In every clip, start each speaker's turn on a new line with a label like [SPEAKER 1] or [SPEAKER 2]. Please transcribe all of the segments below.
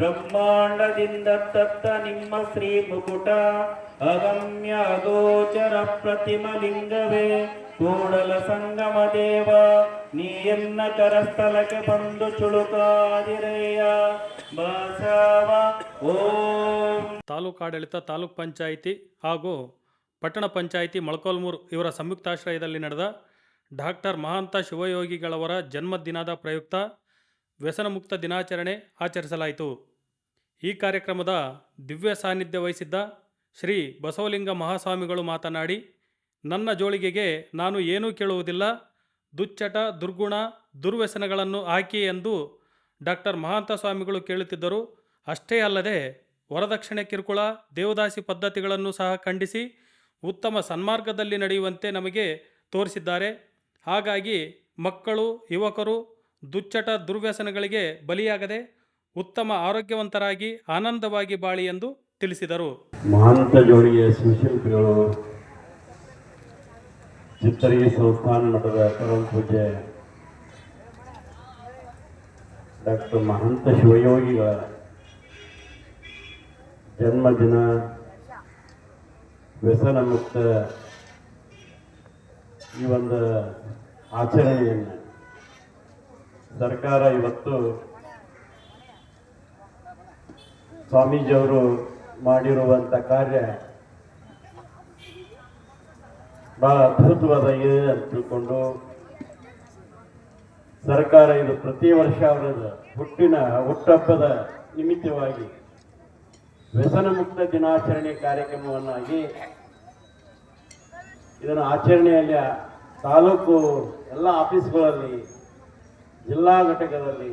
[SPEAKER 1] ಬ್ರಹ್ಮಾಂಡದಿಂದ ತತ್ತ ನಿಮ್ಮ ಶ್ರೀ ಮುಕುಟ. ಅಗಮ್ಯ ಅಗೋಚರ ಪ್ರತಿಮ ಲಿಂಗವೇ. ಕೂಡಲ ಸಂಗಮ ದೇವ, ನೀ ಎನ್ನ ಕರಸ್ಥಳಕ್ಕೆ ಬಂದು ಚುಳುಕಾದಿರೆಯ. ಬಸವ, ಓಂ.
[SPEAKER 2] ತಾಲೂಕಾಡಳಿತ ತಾಲೂಕ್ ಪಂಚಾಯಿತಿ ಹಾಗೂ ಪಟ್ಟಣ ಪಂಚಾಯಿತಿ ಮೊಳಕೋಲ್ಮೂರು ಇವರ ಸಂಯುಕ್ತಾಶ್ರಯದಲ್ಲಿ ನಡೆದ ಡಾಕ್ಟರ್ ಮಹಾಂತ ಶಿವಯೋಗಿಗಳವರ ಜನ್ಮದಿನದ ಪ್ರಯುಕ್ತ ವ್ಯಸನಮುಕ್ತ ದಿನಾಚರಣೆ ಆಚರಿಸಲಾಯಿತು. ಈ ಕಾರ್ಯಕ್ರಮದ ದಿವ್ಯ ಸಾನ್ನಿಧ್ಯ ವಹಿಸಿದ್ದ ಶ್ರೀ ಬಸವಲಿಂಗ ಮಹಾಸ್ವಾಮಿಗಳು ಮಾತನಾಡಿ, ನನ್ನ ಜೋಳಿಗೆಗೆ ನಾನು ಏನೂ ಕೇಳುವುದಿಲ್ಲ, ದುಚ್ಚಟ, ದುರ್ಗುಣ, ದುರ್ವ್ಯಸನಗಳನ್ನು ಹಾಕಿ ಎಂದು ಡಾಕ್ಟರ್ ಮಹಾಂತ ಸ್ವಾಮಿಗಳು ಕೇಳುತ್ತಿದ್ದರು. ಅಷ್ಟೇ ಅಲ್ಲದೆ, ವರದಕ್ಷಿಣೆ ಕಿರುಕುಳ, ದೇವದಾಸಿ ಪದ್ಧತಿಗಳನ್ನು ಸಹ ಖಂಡಿಸಿ ಉತ್ತಮ ಸನ್ಮಾರ್ಗದಲ್ಲಿ ನಡೆಯುವಂತೆ ನಮಗೆ ತೋರಿಸಿದ್ದಾರೆ. ಹಾಗಾಗಿ ಮಕ್ಕಳು, ಯುವಕರು ದುಚ್ಚಟ, ದುರ್ವ್ಯಸನಗಳಿಗೆ ಬಲಿಯಾಗದೆ ಉತ್ತಮ ಆರೋಗ್ಯವಂತರಾಗಿ ಆನಂದವಾಗಿ ಬಾಳಿ ಎಂದು ತಿಳಿಸಿದರು.
[SPEAKER 3] ಮಹಂತ ಜೋಡಿಯ ಶಿವಶಿಲ್ಪಿಗಳು ಚಿತ್ತರಿಗೆ ಸಂಸ್ಥಾನ ಮಠದ ಪರಮ ಪೂಜೆ ಡಾಕ್ಟರ್ ಮಹಂತ ಶಿವಯೋಗಿಗಳ ಜನ್ಮದಿನ ವ್ಯಸನ ಮುಕ್ತ ಈ ಒಂದು ಆಚರಣೆಯನ್ನು ಸರ್ಕಾರ ಇವತ್ತು ಸ್ವಾಮೀಜಿಯವರು ಮಾಡಿರುವಂಥ ಕಾರ್ಯ ಬಹಳ ಅದ್ಭುತವಾಗಿದೆ ಅಂತ ತಿಳ್ಕೊಂಡು ಸರ್ಕಾರ ಇದು ಪ್ರತಿ ವರ್ಷ ಅವರದ ಹುಟ್ಟಿನ ಹುಟ್ಟಹಬ್ಬದ ನಿಮಿತ್ತವಾಗಿ ವ್ಯಸನ ಮುಕ್ತ ದಿನಾಚರಣೆ ಕಾರ್ಯಕ್ರಮವನ್ನಾಗಿ ಇದನ್ನು ಆಚರಣೆಯಲ್ಲಿ ತಾಲೂಕು ಎಲ್ಲ ಆಫೀಸ್ಗಳಲ್ಲಿ ಜಿಲ್ಲಾ ಘಟಕದಲ್ಲಿ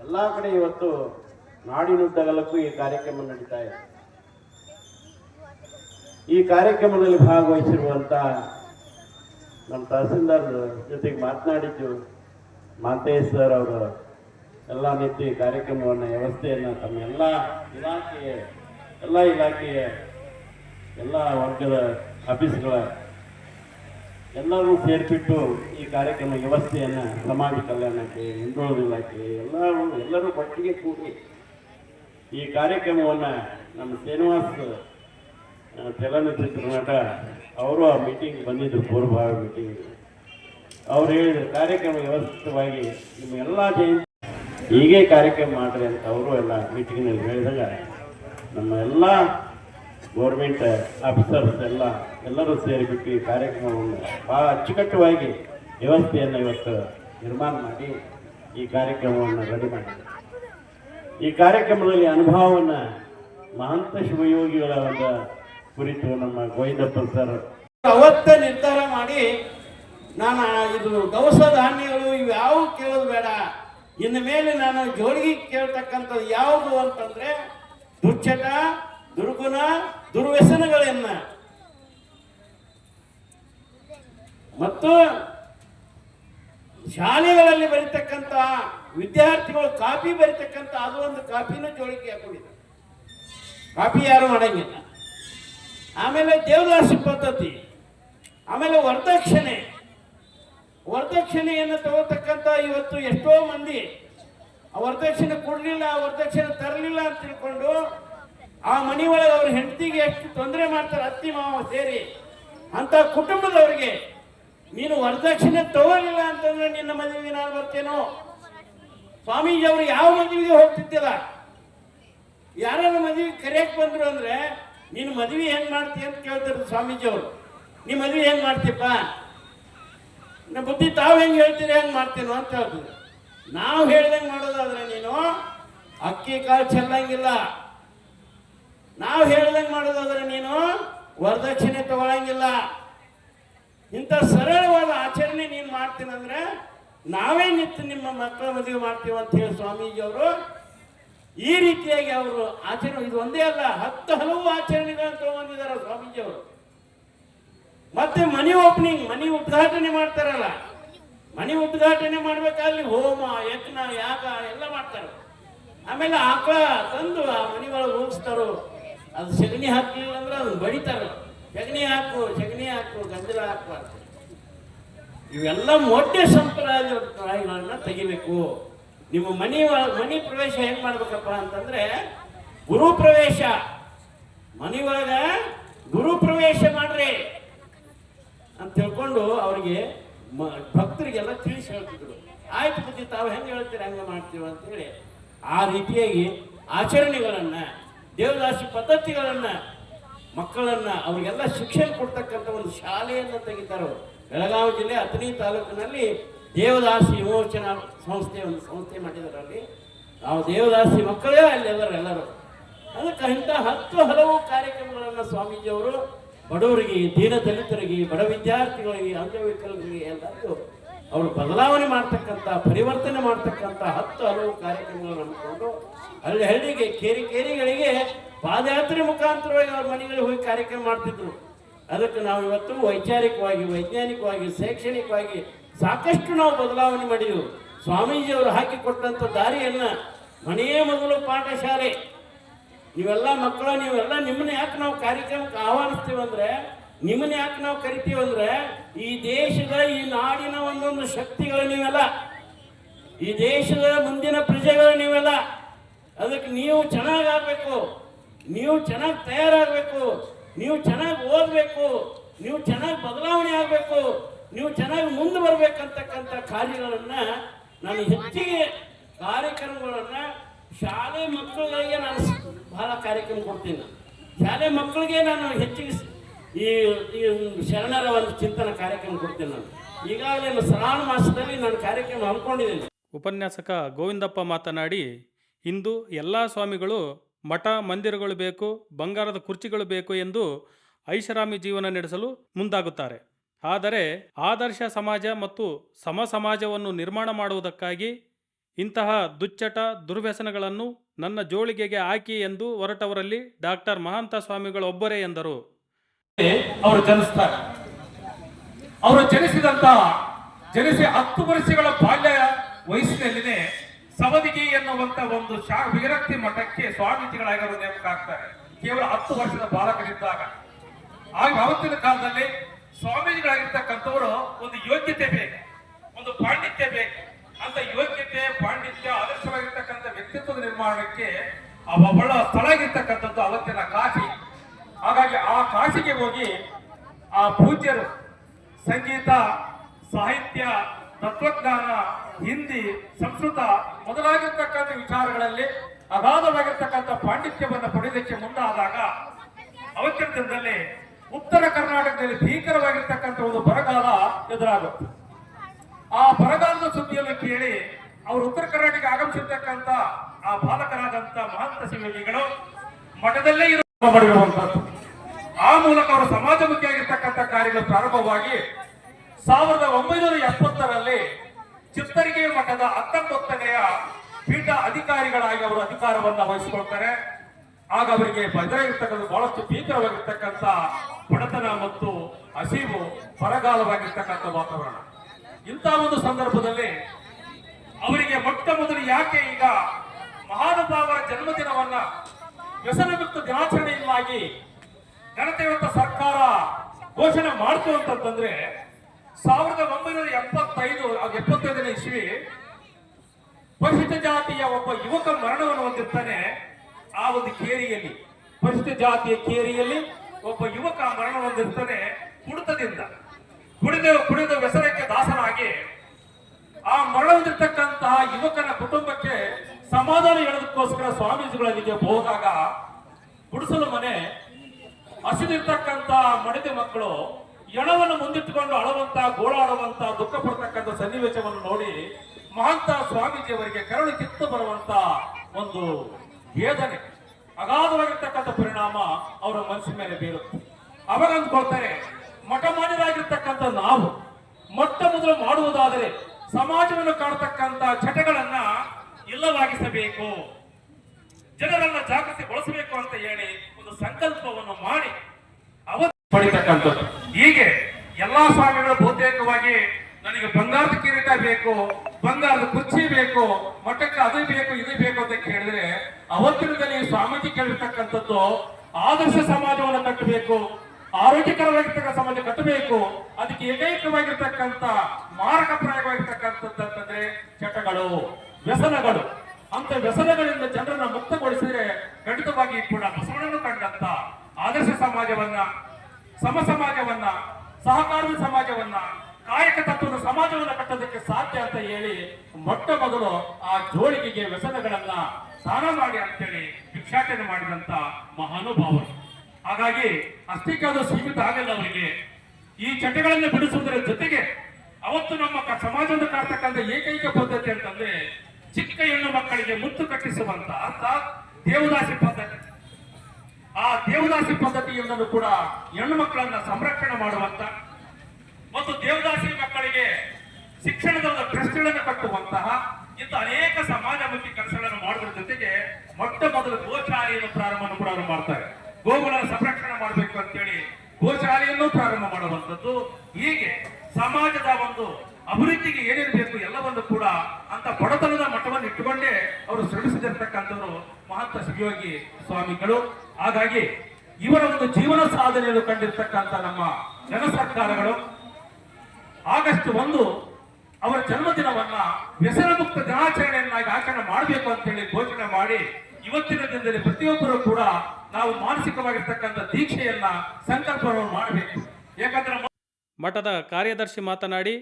[SPEAKER 3] ಎಲ್ಲ ಕಡೆ ಇವತ್ತು ನಾಡಿನುದ್ದಗಲಕ್ಕೂ ಈ ಕಾರ್ಯಕ್ರಮ ನಡೀತಾ ಇದೆ. ಈ ಕಾರ್ಯಕ್ರಮದಲ್ಲಿ ಭಾಗವಹಿಸಿರುವಂಥ ನಮ್ಮ ತಹಸೀಲ್ದಾರ್ ಜೊತೆಗೆ ಮಾತನಾಡಿದ್ದು ಮಾತೇಶ್ ಸರ್ ಅವರು ಎಲ್ಲ ನೀತಿ ಕಾರ್ಯಕ್ರಮವನ್ನು, ವ್ಯವಸ್ಥೆಯನ್ನು ತಮ್ಮ ಎಲ್ಲ ಇಲಾಖೆಯ ಎಲ್ಲ ಇಲಾಖೆಯ ಎಲ್ಲ ವರ್ಗದ ಆಫೀಸ್ಗಳ ಎಲ್ಲರೂ ಸೇರಿಬಿಟ್ಟು ಈ ಕಾರ್ಯಕ್ರಮ ವ್ಯವಸ್ಥೆಯನ್ನು ಸಮಾಜ ಕಲ್ಯಾಣಕ್ಕೆ, ಹಿಂದುಳಿದ ಇಲಾಖೆ, ಎಲ್ಲರೂ ಎಲ್ಲರೂ ಒಟ್ಟಿಗೆ ಕೂಡಿ ಈ ಕಾರ್ಯಕ್ರಮವನ್ನು ನಮ್ಮ ಶ್ರೀನಿವಾಸ್ ಚಲನಚಿತ್ರ ನಟ ಅವರು ಆ ಮೀಟಿಂಗ್ ಬಂದಿದ್ದರು ಪೂರ್ವಭಾವಿ ಮೀಟಿಂಗ್ ಅವ್ರು ಹೇಳಿದ್ರು ಕಾರ್ಯಕ್ರಮ ವ್ಯವಸ್ಥಿತವಾಗಿ ನಿಮ್ಮ ಎಲ್ಲ ಜಯಂತಿ ಹೀಗೆ ಕಾರ್ಯಕ್ರಮ ಮಾಡ್ರಿ ಅಂತ ಅವರು ಎಲ್ಲ ಮೀಟಿಂಗ್ನಲ್ಲಿ ಹೇಳಿದಾಗ, ನಮ್ಮ ಎಲ್ಲ ಗೌರ್ಮೆಂಟ್ ಆಫೀಸರ್ಸ್ ಎಲ್ಲ, ಎಲ್ಲರೂ ಸೇರಿಬಿಟ್ಟು ಈ ಕಾರ್ಯಕ್ರಮವನ್ನು ಭಾಳ ಅಚ್ಚುಕಟ್ಟುವಾಗಿ ವ್ಯವಸ್ಥೆಯನ್ನು ಇವತ್ತು ನಿರ್ಮಾಣ ಮಾಡಿ ಈ ಕಾರ್ಯಕ್ರಮವನ್ನು ರೆಡಿ ಮಾಡಿದ್ದಾರೆ ಈ ಕಾರ್ಯಕ್ರಮದಲ್ಲಿ ಅನುಭವವನ್ನು ಮಹಂತ ಶಿವಯೋಗಿಗಳ ಒಂದು ಕುರಿತು ನಮ್ಮ ಗೋವಿಂದಪ್ಪ ಸರ್
[SPEAKER 4] ಅವತ್ತೇ ನಿರ್ಧಾರ ಮಾಡಿ, ನಾನು ಇದು ದವಸ ಧಾನ್ಯಗಳು ಇವು ಯಾವ ಕೇಳೋದು ಬೇಡ. ಇನ್ನು ಮೇಲೆ ನಾನು ಜೋಳಿಗೆ ಕೇಳ್ತಕ್ಕಂಥದ್ದು ಯಾವುದು ಅಂತಂದ್ರೆ ದುಶ್ಚಟ ದುರ್ಗುಣ, ದುರ್ವ್ಯಸನಗಳನ್ನ. ಮತ್ತು ಶಾಲೆಗಳಲ್ಲಿ ಬರೀತಕ್ಕಂಥ ವಿದ್ಯಾರ್ಥಿಗಳು ಕಾಪಿ ಬರೀತಕ್ಕಂಥ ಅದು ಒಂದು ಕಾಪಿನ ಜೋಳಿಗೆ ಹಾಕೊಂಡಿದ್ದಾರೆ. ಕಾಪಿ ಯಾರು ಮಾಡಂಗಿಲ್ಲ. ಆಮೇಲೆ ದೇವದಾಸಿ ಪದ್ಧತಿ, ಆಮೇಲೆ ವರದಕ್ಷಿಣೆ. ವರದಕ್ಷಿಣೆಯನ್ನು ತಗೋತಕ್ಕಂಥ ಇವತ್ತು ಎಷ್ಟೋ ಮಂದಿ ಆ ವರದಕ್ಷಿಣೆ ಕೊಡಲಿಲ್ಲ ವರದಕ್ಷಿಣೆ ತರಲಿಲ್ಲ ಅಂತ ತಿಳ್ಕೊಂಡು ಆ ಮನೆ ಒಳಗೆ ಅವ್ರ ಹೆಂಡತಿಗೆ ಎಷ್ಟು ತೊಂದರೆ ಮಾಡ್ತಾರೆ, ಅತ್ತಿ ಮಾವ ಸೇರಿ ಅಂತ ಕುಟುಂಬದವರಿಗೆ ನೀನು ವರದಕ್ಷಿಣೆ ತಗೋಲಿಲ್ಲ ಅಂತಂದ್ರೆ ನಿನ್ನ ಮದುವೆಗೆ ನಾನು ಬರ್ತೇನೋ? ಸ್ವಾಮೀಜಿ ಅವರು ಯಾವ ಮದುವೆಗೆ ಹೋಗ್ತಿದ್ದಿಲ್ಲ ಯಾರು ಮದುವೆ ಕರೆಯಕ್ ಬಂದ್ರು ಅಂದ್ರೆ, ನೀನು ಮದುವೆ ಹೆಂಗ್ ಮಾಡ್ತೀಯ ಅಂತ ಕೇಳ್ತಾರೆ ಸ್ವಾಮೀಜಿ ಅವರು ನೀ ಮದುವೆ ಹೆಂಗ್ ಮಾಡ್ತೀಯಪ್ಪ ನಮ್ಮ ಬುದ್ಧಿ ತಾವು ಹೆಂಗ್ ಹೇಳ್ತೀರಿ, ಹೆಂಗ್ ಮಾಡ್ತೀನೋ ಅಂತ ಹೇಳ್ತಿದ್ರು ನಾವು ಹೇಳ್ದಂಗೆ ಮಾಡೋದಾದ್ರೆ ನೀನು ಅಕ್ಕಿ ಕಾಳು ಚೆಲ್ಲಂಗಿಲ್ಲ. ನಾವು ಹೇಳ್ದಂಗೆ ಮಾಡೋದಾದ್ರೆ ನೀನು ವರದಕ್ಷಿಣೆ ತಗೊಳಂಗಿಲ್ಲ. ಇಂಥ ಸರಳವಾದ ಆಚರಣೆ ನೀನು ಮಾಡ್ತೀನಂದ್ರೆ ನಾವೇ ನಿಂತು ನಿಮ್ಮ ಮಕ್ಕಳ ಮದುವೆ ಮಾಡ್ತೀವಿ ಅಂತ ಹೇಳಿ ಸ್ವಾಮೀಜಿ ಅವರು. ಈ ರೀತಿಯಾಗಿ ಅವರು ಆಚರಣೆ, ಇದು ಒಂದೇ ಅಲ್ಲ, ಹತ್ತು ಹಲವು ಆಚರಣೆಗಳನ್ನು ಬಂದಿದ್ದಾರೆ ಸ್ವಾಮೀಜಿ ಅವರು. ಮತ್ತೆ ಮನೆ ಓಪನಿಂಗ್, ಮನೆ ಉದ್ಘಾಟನೆ ಮಾಡ್ತಾರಲ್ಲ. ಮನೆ ಉದ್ಘಾಟನೆ ಮಾಡ್ಬೇಕಾದ್ರೆ ಹೋಮ, ಯಜ್ಞ, ಯಾಗ ಎಲ್ಲ ಮಾಡ್ತಾರೆ. ಆಮೇಲೆ ಆಕಳ ತಂದು ಆ ಮನೆ ಒಳಗೆ ಹೋಗಿಸ್ತಾರೋ, ಅದು ಸಗಣಿ ಹಾಕಲಿಲ್ಲ ಅಂದ್ರೆ ಅದು ಬಡಿತಾರ ಸಗಣಿ ಹಾಕು ಸಗಣಿ ಹಾಕು ಗಂಜಲ ಹಾಕು ಅಂತ. ಇವೆಲ್ಲ ಮೊಟ್ಟೆ ಸಂಪ್ರದಾಯಗಳನ್ನ ತೆಗಿಬೇಕು. ನಿಮ್ಮ ಮನಿ ಮನಿ ಪ್ರವೇಶ ಹೆಂಗ್ ಮಾಡ್ಬೇಕಪ್ಪ ಅಂತಂದ್ರೆ ಗುರು ಪ್ರವೇಶ. ಮನಿ ಒಳಗ ಗುರು ಪ್ರವೇಶ ಮಾಡ್ರಿ ಅಂತ ತಿಳ್ಕೊಂಡು ಅವರಿಗೆ ಭಕ್ತರಿಗೆಲ್ಲ ತಿಳಿಸಿ ಹೇಳ್ತಿದ್ರು. ಆಯ್ತು ಬುದ್ಧಿ ತಾವು ಹೆಂಗೆ ಹೇಳ್ತೀರಿ, ಹಂಗೆ ಮಾಡ್ತೀವಿ ಅಂತೇಳಿ ಆ ರೀತಿಯಾಗಿ ಆಚರಣೆಗಳನ್ನ, ದೇವದಾಸಿ ಪದ್ಧತಿಗಳನ್ನ ಮಕ್ಕಳನ್ನ ಅವರಿಗೆಲ್ಲ ಶಿಕ್ಷಣ ಕೊಡ್ತಕ್ಕಂಥ ಒಂದು ಶಾಲೆಯನ್ನು ತೆಗಿತಾರೆ ಅವರು. ಬೆಳಗಾವಿ ಜಿಲ್ಲೆ ಅಥಣಿ ತಾಲೂಕಿನಲ್ಲಿ ದೇವದಾಸಿ ವಿಮೋಚನಾ ಸಂಸ್ಥೆ ಒಂದು ಸಂಸ್ಥೆ ಮಾಡಿದ್ದಾರೆ ಅಲ್ಲಿ ನಾವು ದೇವದಾಸಿ ಮಕ್ಕಳೇ ಅಲ್ಲಿ ಎಲ್ಲರೂ ಅದಕ್ಕೆ ಇಂಥ ಹತ್ತು ಹಲವು ಕಾರ್ಯಕ್ರಮಗಳನ್ನು ಸ್ವಾಮೀಜಿಯವರು ಬಡವರಿಗೆ, ದೀನ ದಲಿತರಿಗೆ, ಬಡ ವಿದ್ಯಾರ್ಥಿಗಳಿಗೆ ಅಂಗವಿಕಲರಿಗೆ ಎಲ್ಲರಿಗೂ ಅವರು ಬದಲಾವಣೆ ಮಾಡ್ತಕ್ಕಂಥ, ಪರಿವರ್ತನೆ ಮಾಡ್ತಕ್ಕಂಥ ಹತ್ತು ಹಲವು ಕಾರ್ಯಕ್ರಮಗಳನ್ನು ಹಮ್ಮಿಕೊಂಡು ಹಳ್ಳಿ ಹಳ್ಳಿಗೆ, ಕೇರಿ ಕೇರಿಗಳಿಗೆ ಪಾದಯಾತ್ರೆ ಮುಖಾಂತರವಾಗಿ ಅವ್ರ ಮನೆಗಳಿಗೆ ಹೋಗಿ ಕಾರ್ಯಕ್ರಮ ಮಾಡ್ತಿದ್ರು. ಅದಕ್ಕೆ ನಾವು ಇವತ್ತು ವೈಚಾರಿಕವಾಗಿ, ವೈಜ್ಞಾನಿಕವಾಗಿ, ಶೈಕ್ಷಣಿಕವಾಗಿ ಸಾಕಷ್ಟು ನಾವು ಬದಲಾವಣೆ ಮಾಡಿದೆವು. ಸ್ವಾಮೀಜಿಯವರು ಹಾಕಿಕೊಟ್ಟಂಥ ದಾರಿಯನ್ನ ಮನೆಯೇ ಮೊದಲು ಪಾಠಶಾಲೆ. ನೀವೆಲ್ಲ ಮಕ್ಕಳು, ನೀವೆಲ್ಲ ನಿಮ್ಮನ್ನ ಯಾಕೆ ನಾವು ಕಾರ್ಯಕ್ರಮಕ್ಕೆ ಆಹ್ವಾನಿಸ್ತೀವಂದ್ರೆ ನಿಮ್ಮನ್ನ ಯಾಕೆ ನಾವು ಕರಿತೀವಿ ಅಂದ್ರೆ, ಈ ದೇಶದ, ಈ ನಾಡಿನ ಒಂದೊಂದು ಶಕ್ತಿಗಳು ನೀವೆಲ್ಲ. ಈ ದೇಶದ ಮುಂದಿನ ಪ್ರಜೆಗಳು ನೀವೆಲ್ಲ. ಅದಕ್ಕೆ ನೀವು ಚೆನ್ನಾಗಿ ಆಗ್ಬೇಕು. ನೀವು ಚೆನ್ನಾಗಿ ತಯಾರಾಗಬೇಕು, ನೀವು ಚೆನ್ನಾಗಿ ಓದಬೇಕು, ನೀವು ಚೆನ್ನಾಗಿ ಬದಲಾವಣೆ ಆಗಬೇಕು, ನೀವು ಚೆನ್ನಾಗಿ ಮುಂದೆ ಬರಬೇಕಂತಕ್ಕಂಥ ಕಾರ್ಯಗಳನ್ನು ನಾನು ಹೆಚ್ಚಿಗೆ ಕಾರ್ಯಕ್ರಮಗಳನ್ನು ಶಾಲೆ ಮಕ್ಕಳಿಗೆ ನಾನು ಬಹಳ ಕಾರ್ಯಕ್ರಮ ಕೊಡ್ತೀನಿ. ಶಾಲೆ ಮಕ್ಕಳಿಗೆ ನಾನು ಹೆಚ್ಚಿಗೆ ಈ ಶರಣರ ಒಂದು ಚಿಂತನ ಕಾರ್ಯಕ್ರಮ ಕೊಡ್ತೀನಿ ನಾನು. ಈಗಾಗಲೇ ಶ್ರಾವಣ ಮಾಸದಲ್ಲಿ ನಾನು ಕಾರ್ಯಕ್ರಮ ಹಮ್ಮಿಕೊಂಡಿದ್ದೀನಿ.
[SPEAKER 2] ಉಪನ್ಯಾಸಕ ಗೋವಿಂದಪ್ಪ ಮಾತನಾಡಿ, ಇಂದು ಎಲ್ಲ ಸ್ವಾಮಿಗಳು ಮಠ, ಮಂದಿರಗಳು ಬೇಕು, ಬಂಗಾರದ ಕುರ್ಚಿಗಳು ಬೇಕು ಎಂದು ಐಷಾರಾಮಿ ಜೀವನ ನಡೆಸಲು ಮುಂದಾಗುತ್ತಾರೆ. ಆದರೆ ಆದರ್ಶ ಸಮಾಜ ಮತ್ತು ಸಮ ಸಮಾಜವನ್ನು ನಿರ್ಮಾಣ ಮಾಡುವುದಕ್ಕಾಗಿ ಇಂತಹ ದುಚ್ಚಟ ದುರ್ವ್ಯಸನಗಳನ್ನು ನನ್ನ ಜೋಳಿಗೆಗೆ ಹಾಕಿ ಎಂದು ಹೊರಟವರಲ್ಲಿ ಡಾಕ್ಟರ್ ಮಹಾಂತ ಸ್ವಾಮಿಗಳೊಬ್ಬರೇ ಎಂದರು.
[SPEAKER 5] ಅವರು ಜನಿಸ್ತಾರೆ. ಅವರು ಜನಿಸಿದಂತ ಜನಿಸಿ ಹತ್ತು ವರ್ಷಗಳ ಬಾಲ್ಯ ವಯಸ್ಸಿನಲ್ಲಿನೇ ಸವದಿಗೆ ಎನ್ನುವಂತ ಒಂದು ಶಾ, ವಿರಕ್ತಿ ಮಠಕ್ಕೆ ಸ್ವಾಮೀಜಿಗಳಾಗಿರೋ ನೇಮಕ ಆಗ್ತಾರೆ ಕೇವಲ ಹತ್ತು ವರ್ಷದ ಬಾಲಕರಿದ್ದಾಗ. ಆಗ ಅವತ್ತಿನ ಕಾಲದಲ್ಲಿ ಸ್ವಾಮೀಜಿಗಳಾಗಿರ್ತಕ್ಕಂಥವರು ಒಂದು ಯೋಗ್ಯತೆ ಬೇಕು, ಒಂದು ಪಾಂಡಿತ್ಯ ಬೇಕು. ಅಂತ ಯೋಗ್ಯತೆ, ಪಾಂಡಿತ್ಯ, ಆದರ್ಶವಾಗಿರ್ತಕ್ಕಂಥ ವ್ಯಕ್ತಿತ್ವದ ನಿರ್ಮಾಣಕ್ಕೆ ಒಳ್ಳ ಸ್ಥಳ ಆಗಿರ್ತಕ್ಕಂಥದ್ದು ಅವತ್ತಿನ ಕಾಶಿ. ಹಾಗಾಗಿ ಆ ಕಾಶಿಗೆ ಹೋಗಿ ಆ ಪೂಜ್ಯರು ಸಂಗೀತ, ಸಾಹಿತ್ಯ, ತತ್ವಜ್ಞಾನ, ಹಿಂದಿ ಸಂಸ್ಕೃತ ಮೊದಲಾಗಿರ್ತಕ್ಕಂಥ ವಿಚಾರಗಳಲ್ಲಿ ಅಗಾಧವಾಗಿರ್ತಕ್ಕಂಥ ಪಾಂಡಿತ್ಯವನ್ನು ಪಡೆಯೋದಕ್ಕೆ ಮುಂದಾದಾಗ, ಅವತ್ತಿನ ಉತ್ತರ ಕರ್ನಾಟಕದಲ್ಲಿ ಭೀಕರವಾಗಿರ್ತಕ್ಕಂಥ ಒಂದು ಬರಗಾಲ ಎದುರಾಗುತ್ತೆ. ಆ ಬರಗಾಲದ ಸುದ್ದಿಯನ್ನು ಕೇಳಿ ಅವರು ಉತ್ತರ ಕರ್ನಾಟಕ ಆಗಮಿಸಿರ್ತಕ್ಕಂಥ ಆ ಬಾಲಕರಾದಂಥ ಮಹಂತ ಶಿವಯೋಗಿಗಳು ಮಠದಲ್ಲೇ ಇರು ಮಾಡಿರುವಂತದ್ದು ಆ ಮೂಲಕ ಅವರು ಸಮಾಜಮುಖಿಯಾಗಿರ್ತಕ್ಕಂಥ ಕಾರ್ಯಗಳು ಪ್ರಾರಂಭವಾಗಿ ಸಾವಿರದ ಒಂಬೈನೂರ ಎಪ್ಪತ್ತರಲ್ಲಿ ಚಿತ್ತರಿಗೆ ಮಠದ ಹತ್ತೊಂಬತ್ತ ಅಧಿಕಾರಿಗಳಾಗಿ ಅವರು ಅಧಿಕಾರವನ್ನ ವಹಿಸಿಕೊಳ್ತಾರೆ. ಆಗ ಅವರಿಗೆ ಎದುರಾಗಿರ್ತಕ್ಕಂಥ ಬಹಳಷ್ಟು ಭೀಕರವಾಗಿರ್ತಕ್ಕಂಥ ಬಡತನ ಮತ್ತು ಹಸಿವು ಬರಗಾಲವಾಗಿರ್ತಕ್ಕಂಥ ವಾತಾವರಣ. ಇಂತಹ ಒಂದು ಸಂದರ್ಭದಲ್ಲಿ ಅವರಿಗೆ ಮೊಟ್ಟ ಮೊದಲು ಯಾಕೆ ಈಗ ಮಹಾನುಭಾವರ ಜನ್ಮದಿನವನ್ನ ವ್ಯಸನ ಮುಕ್ತ ದಿನಾಚರಣೆಯನ್ನಾಗಿ ಗಣತಂತ್ರ ಸರ್ಕಾರ ಘೋಷಣೆ ಮಾಡ್ತು ಅಂತಂದ್ರೆ ಸಾವಿರದ ಒಂಬೈನೂರ ಎಪ್ಪತ್ತೈದು ಎಪ್ಪತ್ತೈದನೇ ಇಸ್ವಿ ಪರಿಶಿಷ್ಟ ಜಾತಿಯ ಒಬ್ಬ ಯುವಕ ಮರಣವನ್ನು ಹೊಂದಿರ್ತಾನೆ ಆ ಒಂದು ಕೇರಿಯಲ್ಲಿ. ಪರಿಶಿಷ್ಟ ಜಾತಿಯ ಕೇರಿಯಲ್ಲಿ ಒಬ್ಬ ಯುವಕ ಮರಣ ಹೊಂದಿರ್ತಾನೆ ಕುಡಿತದಿಂದ. ಕುಡಿದ ಕುಡಿದ ವ್ಯಸನಕ್ಕೆ ದಾಸನಾಗಿ ಆ ಮರಣ ಹೊಂದಿರ್ತಕ್ಕಂತಹ ಯುವಕನ ಕುಟುಂಬಕ್ಕೆ ಸಮಾಧಾನ ಹೇಳೋದಕ್ಕೋಸ್ಕರ ಸ್ವಾಮೀಜಿಗಳಿಗೆ ಅಲ್ಲಿಗೆ ಹೋದಾಗ ಗುಡಿಸಲು ಮನೆ ಹಸಿದಿರ್ತಕ್ಕಂತ ಮಡಿದ ಮಕ್ಕಳು ಎಣವನ್ನು ಮುಂದಿಟ್ಟುಕೊಂಡು ಅಳುವಂತ, ಗೋಳಾಡುವಂತ ದುಃಖ ಪಡ್ತಕ್ಕಂಥ ಸನ್ನಿವೇಶವನ್ನು ನೋಡಿ ಮಹಾಂತ ಸ್ವಾಮೀಜಿಯವರಿಗೆ ಕರುಳು ಕಿತ್ತು ಬರುವಂತ ಒಂದು ವೇದನೆ. ಅಗಾಧವಾಗಿರ್ತಕ್ಕಂಥ ಪರಿಣಾಮ ಅವರ ಮನಸ್ಸಿನ ಮೇಲೆ ಬೀರುತ್ತೆ. ಅವಾಗ ಅಂದ್ಕೊಳ್ತಾರೆ ಮಾಡಿದಾಗಿರ್ತಕ್ಕಂಥ ನಾವು ಮೊಟ್ಟ ಮೊದಲು ಮಾಡುವುದಾದರೆ ಸಮಾಜವನ್ನು ಕಾಡ್ತಕ್ಕಂಥ ಚಟಗಳನ್ನ ಇಲ್ಲವಾಗಿಸಬೇಕು. ಜನರನ್ನ ಜಾಗೃತಿಗೊಳಿಸಬೇಕು ಅಂತ ಹೇಳಿ ಒಂದು ಸಂಕಲ್ಪವನ್ನು ಮಾಡಿ ಅವತ್ತು ಪಡಿತಕ್ಕಂಥದ್ದು. ಹೀಗೆ ಎಲ್ಲಾ ಸ್ವಾಮಿಗಳು ಬಹುತೇಕವಾಗಿ ನನಗೆ ಬಂಗಾರದ ಕಿರೀಟ ಬೇಕು ಬಂಗಾರದ ಕುರ್ಚಿ ಬೇಕು ಮಠಕ್ಕೆ ಅದು ಬೇಕು, ಇದು ಬೇಕು ಅಂತ ಕೇಳಿದ್ರೆ, ಅವತ್ತಿನದಲ್ಲಿ ಸ್ವಾಮೀಜಿ ಕೇಳಿರ್ತಕ್ಕಂಥದ್ದು ಆದರ್ಶ ಸಮಾಜವನ್ನು ಕಟ್ಟಬೇಕು ಆರೋಗ್ಯಕರವಾಗಿರ್ತಕ್ಕಂಥ ಸಮಾಜ ಕಟ್ಟಬೇಕು, ಅದಕ್ಕೆ ಏಕೈಕವಾಗಿರ್ತಕ್ಕಂಥ ಮಾರಕಪ್ರಾಯವಾಗಿರ್ತಕ್ಕಂಥದ್ದಂತಂದ್ರೆ ಚಟಗಳು, ವ್ಯಸನಗಳು. ಅಂತ ವ್ಯಸನಗಳಿಂದ ಜನರನ್ನ ಮುಕ್ತಗೊಳಿಸಿದ್ರೆ ಖಂಡಿತವಾಗಿ ಕೂಡ ಬಸವಣ್ಣನು ಕಂಡಂತ ಆದರ್ಶ ಸಮಾಜವನ್ನ, ಸಮ ಸಮಾಜವನ್ನ, ಸಹಕಾರದ ಸಮಾಜವನ್ನ ಕಾಯಕ ತತ್ವದ ಸಮಾಜವನ್ನು ಕಟ್ಟೋದಕ್ಕೆ ಸಾಧ್ಯ ಅಂತ ಹೇಳಿ ಮೊಟ್ಟ ಮೊದಲು ಆ ಜೋಳಿಗೆಗೆ ವ್ಯಸನಗಳನ್ನ ಸ್ಥಾನ ಮಾಡಿ ಅಂತೇಳಿ ಭಿಕ್ಷಾಟನೆ ಮಾಡಿದಂತ ಮಹಾನುಭಾವರು. ಹಾಗಾಗಿ ಅಸ್ತಿಕಾದ ಸೀಮಿತ ಆಗಲ್ಲ ಅವರಿಗೆ. ಈ ಚಟಗಳನ್ನು ಬಿಡಿಸುವುದರ ಜೊತೆಗೆ ಅವತ್ತು ನಮ್ಮ ಸಮಾಜವನ್ನು ಕಾಡ್ತಕ್ಕಂಥ ಏಕೈಕ ಪದ್ಧತಿ ಅಂತಂದ್ರೆ ಚಿಕ್ಕ ಹೆಣ್ಣು ಮಕ್ಕಳಿಗೆ ಮುತ್ತು ಕಟ್ಟಿಸುವಂತ ಅರ್ಥ ದೇವದಾಸಿ ಪದ್ಧತಿ. ಆ ದೇವದಾಸಿ ಪದ್ಧತಿಯಿಂದಲೂ ಕೂಡ ಹೆಣ್ಣು ಮಕ್ಕಳನ್ನ ಸಂರಕ್ಷಣೆ ಮಾಡುವಂತ ಮತ್ತು ದೇವದಾಸಿ ಮಕ್ಕಳಿಗೆ ಶಿಕ್ಷಣದ ಒಂದು ಟ್ರಸ್ಟ್ಗಳನ್ನು ಕಟ್ಟುವಂತಹ ಇಂಥ ಅನೇಕ ಸಮಾಜಮುಖಿ ಕೆಲಸಗಳನ್ನು ಮಾಡುವುದರ ಜೊತೆಗೆ ಮೊಟ್ಟ ಮೊದಲು ಗೋಶಾಲೆಯನ್ನು ಪ್ರಾರಂಭವನ್ನು ಕೂಡ ಅವರು ಮಾಡ್ತಾರೆ. ಗೋವುಗಳ ಸಂರಕ್ಷಣೆ ಮಾಡಬೇಕು ಅಂತೇಳಿ ಗೋಶಾಲೆಯನ್ನು ಪ್ರಾರಂಭ ಮಾಡುವಂಥದ್ದು. ಹೀಗೆ ಸಮಾಜದ ಒಂದು ಅಭಿವೃದ್ಧಿಗೆ ಏನೇನು ಬೇಕು ಎಲ್ಲವನ್ನು ಕೂಡ ಅಂತ ಬಡತನದ ಮಟ್ಟವನ್ನು ಇಟ್ಟುಕೊಂಡೇ ಅವರು ಸೃಷ್ಟಿಸಿರ್ತಕ್ಕಂಥವರು ಮಹಂತ ಶಿವಯೋಗಿ ಸ್ವಾಮಿಗಳು. ಹಾಗಾಗಿ ಇವರ ಒಂದು ಜೀವನ ಸಾಧನೆಯನ್ನು ಕಂಡಿರ್ತಕ್ಕಂಥ ನಮ್ಮ ಜನ ಸರ್ಕಾರಗಳು ಆಗಸ್ಟ್ ಒಂದು ಅವರ ಜನ್ಮದಿನವನ್ನ ವ್ಯಸನ ಮುಕ್ತ ದಿನಾಚರಣೆಯನ್ನಾಗಿ ಆಚರಣೆ ಮಾಡಬೇಕು ಅಂತೇಳಿ ಘೋಷಣೆ ಮಾಡಿ ಇವತ್ತಿನ ದಿನದಲ್ಲಿ ಪ್ರತಿಯೊಬ್ಬರು ಕೂಡ ನಾವು ಮಾನಸಿಕವಾಗಿರ್ತಕ್ಕಂಥ ದೀಕ್ಷೆಯನ್ನ ಸಂಕಲ್ಪವನ್ನು ಮಾಡಬೇಕು. ಯಾಕಂದ್ರೆ
[SPEAKER 2] ಮಠದ ಕಾರ್ಯದರ್ಶಿ ಮಾತನಾಡಿ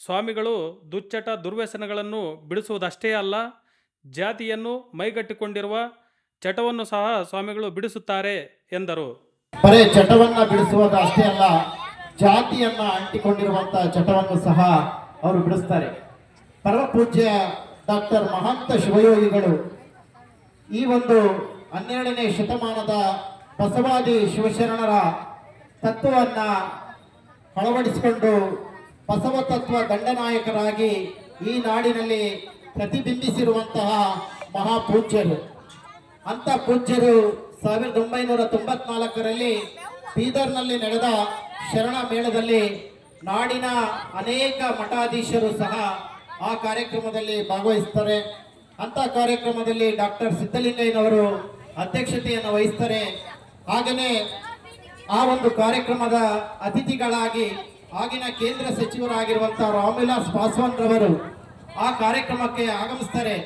[SPEAKER 2] ಸ್ವಾಮಿಗಳು ದುಚ್ಚಟ ದುರ್ವ್ಯಸನಗಳನ್ನು ಬಿಡಿಸುವುದಷ್ಟೇ ಅಲ್ಲ ಜಾತಿಯನ್ನು ಮೈಗಟ್ಟಿಕೊಂಡಿರುವ ಚಟವನ್ನು ಸಹ ಸ್ವಾಮಿಗಳು ಬಿಡಿಸುತ್ತಾರೆ ಎಂದರು.
[SPEAKER 6] ಬರೇ ಚಟವನ್ನ ಬಿಡಿಸುವುದು ಅಷ್ಟೇ ಅಲ್ಲ ಜಾತಿಯನ್ನ ಅಂಟಿಕೊಂಡಿರುವಂತಹ ಚಟವನ್ನು ಸಹ ಅವರು ಬಿಡಿಸ್ತಾರೆ. ಪರಮಪೂಜ್ಯ ಡಾಕ್ಟರ್ ಮಹಾಂತ ಶಿವಯೋಗಿಗಳು ಈ ಒಂದು ಹನ್ನೆರಡನೇ ಶತಮಾನದ ಬಸವಾದಿ ಶಿವಶರಣರ ತತ್ವವನ್ನ ಅಳವಡಿಸಿಕೊಂಡು ಬಸವ ತತ್ವ ದಂಡನಾಯಕರಾಗಿ ಈ ನಾಡಿನಲ್ಲಿ ಪ್ರತಿಬಿಂಬಿಸಿರುವಂತಹ ಮಹಾಪೂಜ್ಯರು. ಅಂತ ಪೂಜ್ಯರು ಸಾವಿರದ ಒಂಬೈನೂರ ತೊಂಬತ್ನಾಲ್ಕರಲ್ಲಿ ಬೀದರ್ನಲ್ಲಿ ನಡೆದ ಶರಣ ಮೇಳದಲ್ಲಿ ನಾಡಿನ ಅನೇಕ ಮಠಾಧೀಶರು ಸಹ ಆ ಕಾರ್ಯಕ್ರಮದಲ್ಲಿ ಭಾಗವಹಿಸ್ತಾರೆ. ಅಂತ ಕಾರ್ಯಕ್ರಮದಲ್ಲಿ ಡಾಕ್ಟರ್ ಸಿದ್ದಲಿಂಗಯ್ಯನವರು ಅಧ್ಯಕ್ಷತೆಯನ್ನು ವಹಿಸ್ತಾರೆ. ಹಾಗೆಯೇ ಆ ಒಂದು ಕಾರ್ಯಕ್ರಮದ ಅತಿಥಿಗಳಾಗಿ ಆಗಿನ ಕೇಂದ್ರ ಸಚಿವರಾಗಿರುವಂತಹ ರಾಮ್ವಿಲಾಸ್ ಪಾಸ್ವಾನ್ ರವರು ಆ ಕಾರ್ಯಕ್ರಮಕ್ಕೆ ಆಗಮಿಸ್ತಾರೆ.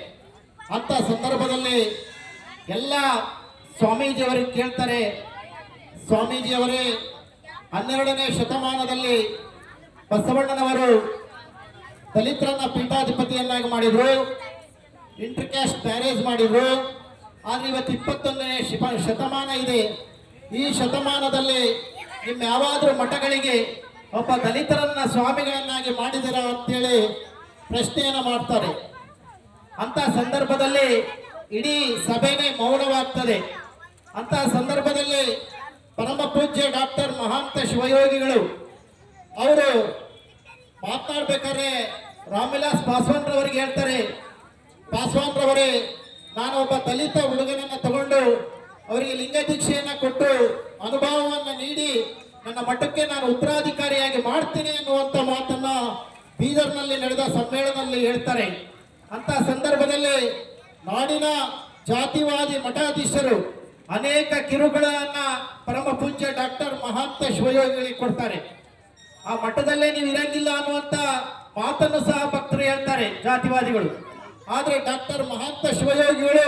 [SPEAKER 6] ಅಂತ ಸಂದರ್ಭದಲ್ಲಿ ಎಲ್ಲ ಸ್ವಾಮೀಜಿಯವರಿಗೆ ಕೇಳ್ತಾರೆ. ಸ್ವಾಮೀಜಿಯವರೇ ಹನ್ನೆರಡನೇ ಶತಮಾನದಲ್ಲಿ ಬಸವಣ್ಣನವರು ದಲಿತರನ್ನ ಪೀಠಾಧಿಪತಿಯನ್ನಾಗಿ ಮಾಡಿದ್ರು. ಇಂಟರ್ ಕ್ಯಾಸ್ಟ್ ಮ್ಯಾರೇಜ್ ಮಾಡಿದ್ರು. ಆದ್ರೆ ಇವತ್ತು ಇಪ್ಪತ್ತೊಂದನೇ ಶಿಪ- ಶತಮಾನ ಇದೆ. ಈ ಶತಮಾನದಲ್ಲಿ ನಿಮ್ಮ ಯಾವಾದರೂ ಮಠಗಳಿಗೆ ಒಬ್ಬ ದಲಿತರನ್ನ ಸ್ವಾಮಿಗಳನ್ನಾಗಿ ಮಾಡಿದಿರಾ ಅಂತೇಳಿ ಪ್ರಶ್ನೆಯನ್ನು ಮಾಡ್ತಾರೆ. ಅಂತ ಸಂದರ್ಭದಲ್ಲಿ ಇಡೀ ಸಭೆನೇ ಮೌನವಾಗ್ತದೆ. ಅಂತ ಸಂದರ್ಭದಲ್ಲಿ ಪರಮ ಪೂಜ್ಯ ಡಾಕ್ಟರ್ ಮಹಾಂತ ಶಿವಯೋಗಿಗಳು, ಅವರು ಮಾತನಾಡ್ಬೇಕಾದ್ರೆ ರಾಮವಿಲಾಸ್ ಪಾಸ್ವಾನ್ ರವರಿಗೆ ಹೇಳ್ತಾರೆ ಪಾಸ್ವಾನ್ ರವರೇ ನಾನು ಒಬ್ಬ ದಲಿತ ಹುಡುಗನನ್ನ ತಗೊಂಡು ಅವರಿಗೆ ಲಿಂಗ ದೀಕ್ಷೆಯನ್ನ ಕೊಟ್ಟು ಅನುಭವವನ್ನ ನೀಡಿ ನನ್ನ ಮಠಕ್ಕೆ ನಾನು ಉತ್ತರಾಧಿಕಾರಿಯಾಗಿ ಮಾಡ್ತೀನಿ ಅನ್ನುವಂತ ಮಾತನ್ನ ಬೀದರ್ನಲ್ಲಿ ನಡೆದ ಸಮ್ಮೇಳನದಲ್ಲಿ ಹೇಳ್ತಾರೆ. ಅಂತ ಸಂದರ್ಭದಲ್ಲಿ ನಾಡಿನ ಜಾತಿವಾದಿ ಮಠಾಧೀಶರು ಅನೇಕ ಕಿರುಗಳನ್ನ ಪರಮ ಪೂಜ್ಯ ಡಾಕ್ಟರ್ ಮಹಾಂತ ಶಿವಯೋಗಿಗಳಿಗೆ ಕೊಡ್ತಾರೆ. ಆ ಮಠದಲ್ಲೇ ನೀವು ಇರಂಗಿಲ್ಲ ಅನ್ನುವಂತ ಮಾತನ್ನು ಸಹ ಭಕ್ತರು ಹೇಳ್ತಾರೆ ಜಾತಿವಾದಿಗಳು. ಆದ್ರೆ ಡಾಕ್ಟರ್ ಮಹಾಂತ ಶಿವಯೋಗಿಗಳು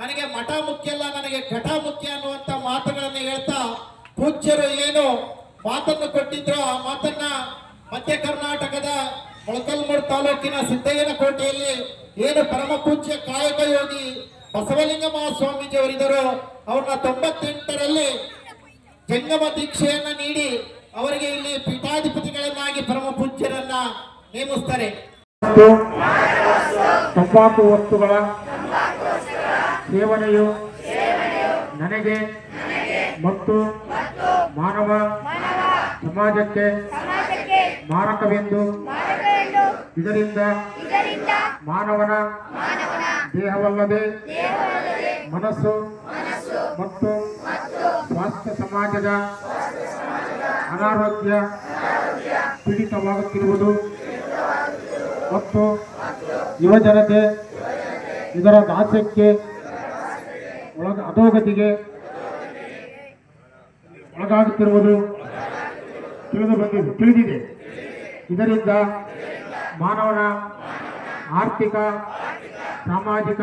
[SPEAKER 6] ನನಗೆ ಮಠ ಮುಖ್ಯ ಅಲ್ಲ, ನನಗೆ ಘಟ ಮುಖ್ಯ ಅನ್ನುವಂತ ಮಾತುಗಳನ್ನು ಹೇಳ್ತಾ ಪೂಜ್ಯರು ಏನು ಮಾತನ್ನು ಕೊಟ್ಟಿದ್ರು ಆ ಮಾತನ್ನ ಮಧ್ಯ ಕರ್ನಾಟಕದ ಮೊಳಕಲ್ಮೂರು ತಾಲೂಕಿನ ಸಿದ್ದಯ್ಯನ ಕೋಟೆಯಲ್ಲಿ ಏನು ಪರಮ ಪೂಜ್ಯ ಕಾಯಕ ಯೋಗಿ ಬಸವಲಿಂಗ ಮಹಾಸ್ವಾಮೀಜಿ ಅವರಿದ್ದರು ಅವ್ರನ್ನ ತೊಂಬತ್ತೆಂಟರಲ್ಲಿ ಜಂಗಮ ದೀಕ್ಷೆಯನ್ನ ನೀಡಿ ಅವರಿಗೆ ಇಲ್ಲಿ ಪೀಠಾಧಿಪತಿಗಳನ್ನಾಗಿ ಪರಮ ಪೂಜ್ಯರನ್ನ ನೇಮಿಸ್ತಾರೆ.
[SPEAKER 7] ತಂಬಾಕು ವಸ್ತುಗಳ ಸೇವನೆಯು ನನಗೆ ಮತ್ತು ಮಾನವ ಸಮಾಜಕ್ಕೆ ಮಾರಕವೆಂದು ಇದರಿಂದ ಮಾನವನ ದೇಹವಲ್ಲದೆ ಮನಸ್ಸು ಮತ್ತು ಸ್ವಾಸ್ಥ್ಯ ಸಮಾಜದ ಅನಾರೋಗ್ಯ ಪೀಡಿತವಾಗುತ್ತಿರುವುದು ಮತ್ತು ಯುವಜನತೆ ಇದರ ದಾಸ್ಯಕ್ಕೆ ಒಳಗ ಅಧೋಗತಿಗೆ ಒಳಗಾಗುತ್ತಿರುವುದು ತಿಳಿದು ಬಂದಿದೆ ತಿಳಿದಿದೆ. ಇದರಿಂದ ಮಾನವನ ಆರ್ಥಿಕ, ಸಾಮಾಜಿಕ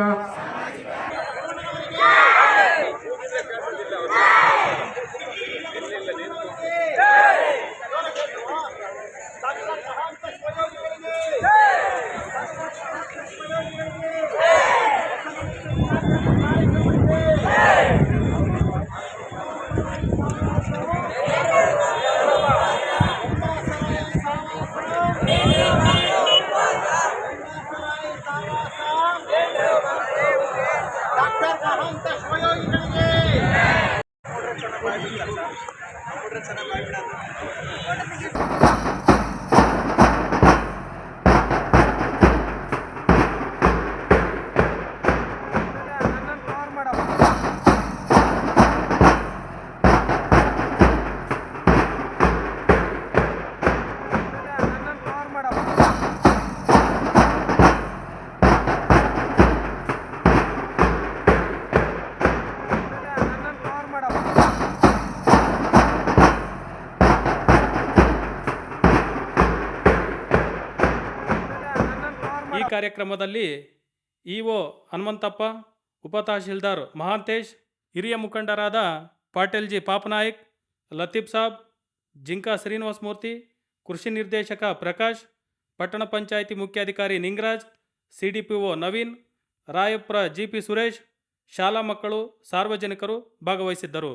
[SPEAKER 2] ಈ ಕಾರ್ಯಕ್ರಮದಲ್ಲಿ ಇಒ ಹನುಮಂತಪ್ಪ, ಉಪತಹಶೀಲ್ದಾರ್ ಮಹಾಂತೇಶ್, ಹಿರಿಯ ಮುಖಂಡರಾದ ಪಾಟೀಲ್ ಜಿ ಪಾಪನಾಯಕ್, ಲತೀಫ್ ಸಾಬ್, ಜಿಂಕಾ ಶ್ರೀನಿವಾಸ ಮೂರ್ತಿ ಕೃಷಿ ನಿರ್ದೇಶಕ ಪ್ರಕಾಶ್, ಪಟ್ಟಣ ಪಂಚಾಯಿತಿ ಮುಖ್ಯಾಧಿಕಾರಿ Ningaraj C D P O Naveen, Rayapura G P Suresh, ಶಾಲಾ ಮಕ್ಕಳು, ಸಾರ್ವಜನಿಕರು ಭಾಗವಹಿಸಿದ್ದರು.